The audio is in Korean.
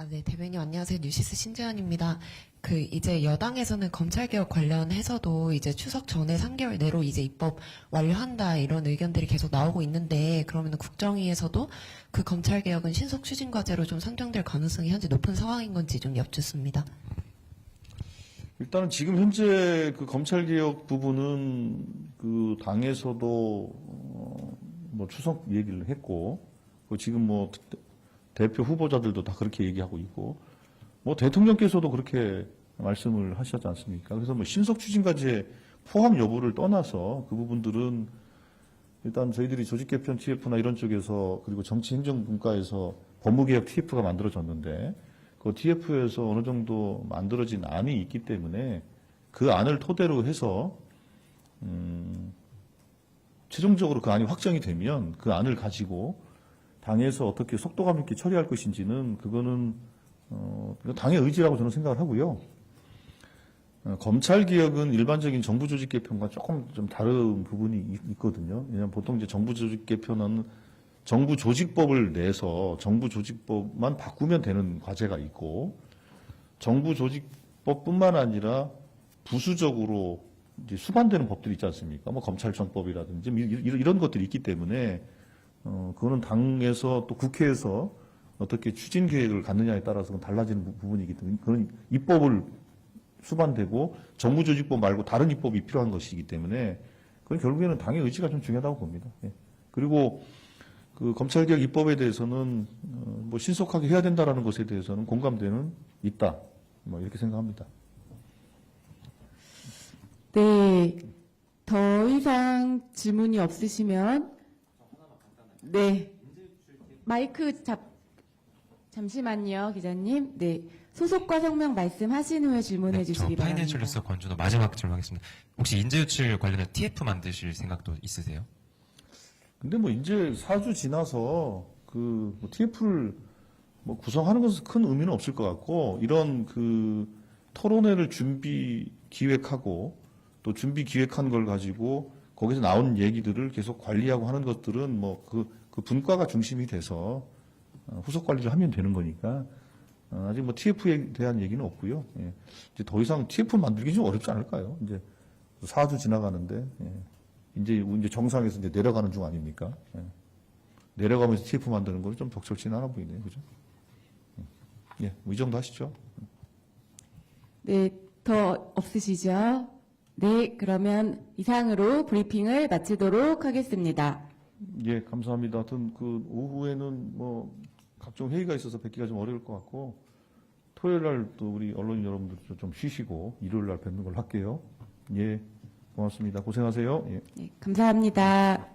아, 네, 대변인 안녕하세요. 뉴시스 신재현입니다. 그 이제 여당에서는 검찰 개혁 관련해서도 이제 추석 전에 3개월 내로 이제 입법 완료한다 이런 의견들이 계속 나오고 있는데 그러면 국정위에서도 그 검찰 개혁은 신속 추진 과제로 좀 선정될 가능성이 현재 높은 상황인 건지 좀 여쭙습니다. 일단은 지금 현재 그 검찰 개혁 부분은 그 당에서도 어, 뭐 추석 얘기를 했고 그 지금 뭐 대- 대표 후보자들도 다 그렇게 얘기하고 있고 뭐 대통령께서도 그렇게 말씀을 하셨지 않습니까? 그래서 뭐 신속 추진까지 포함 여부를 떠나서 그 부분들은 일단 저희들이 조직 개편 TF나 이런 쪽에서 그리고 정치 행정 분과에서 법무개혁 TF가 만들어졌는데 그 TF에서 어느 정도 만들어진 안이 있기 때문에 그 안을 토대로 해서 음, 최종적으로 그 안이 확정이 되면 그 안을 가지고 당에서 어떻게 속도감 있게 처리할 것인지는 그거는 어, 당의 의지라고 저는 생각을 하고요. 어, 검찰 개혁은 일반적인 정부 조직 개편과 조금 좀 다른 부분이 있- 있거든요. 왜냐하면 보통 이제 정부 조직 개편은 정부 조직법을 내서 정부 조직법만 바꾸면 되는 과제가 있고 정부 조직법뿐만 아니라 부수적으로 수반되는 법들이 있지 않습니까? 뭐 검찰청법이라든지 이- 이- 이런 것들이 있기 때문에 어 그거는 당에서 또 국회에서 어떻게 추진 계획을 갖느냐에 따라서 달라지는 부- 부분이기 때문에 그런 입법을 수반되고 정부 조직법 말고 다른 입법이 필요한 것이기 때문에 그건 결국에는 당의 의지가 좀 중요하다고 봅니다. 예. 그리고 그 검찰개혁 입법에 대해서는 어, 뭐 신속하게 해야 된다라는 것에 대해서는 공감대는 있다. 뭐 이렇게 생각합니다. 네. 더 이상 질문이 없으시면 네. 마이크 잡 잠시만요, 기자님. 네. 소속과 성명 말씀하신 후에 질문해 네, 저 주시기 바랍니다. 파이낸셜리스트 권준호 마지막 질문하겠습니다. 혹시 인재유출 관련해 TF 만드실 생각도 있으세요? 근데 뭐 이제 4주 지나서 그 TF를 뭐 구성하는 것은 큰 의미는 없을 것 같고 이런 그 토론회를 준비 기획하고 또 준비 기획한 걸 가지고 거기서 나온 얘기들을 계속 관리하고 하는 것들은 뭐그 그 분과가 중심이 돼서 어, 후속 관리를 하면 되는 거니까 어, 아직 뭐 TF에 대한 얘기는 없고요. 예. 이제 더 이상 TF 만들기 좀 어렵지 않을까요? 이제 4주 지나가는데 예. 이제 이제 정상에서 이제 내려가는 중 아닙니까? 예. 내려가면서 TF 만드는 건좀 적절치는 않아 보이네요, 그죠? 예, 뭐 이 정도 하시죠. 네. 더 없으시죠? 네. 그러면 이상으로 브리핑을 마치도록 하겠습니다. 예, 감사합니다. 하여튼 그 오후에는 뭐 각종 회의가 있어서 뵙기가 좀 어려울 것 같고 토요일 날 또 우리 언론인 여러분들 좀- 좀 쉬시고 일요일 날 뵙는 걸로 할게요. 예, 고맙습니다. 고생하세요. 예. 네. 감사합니다.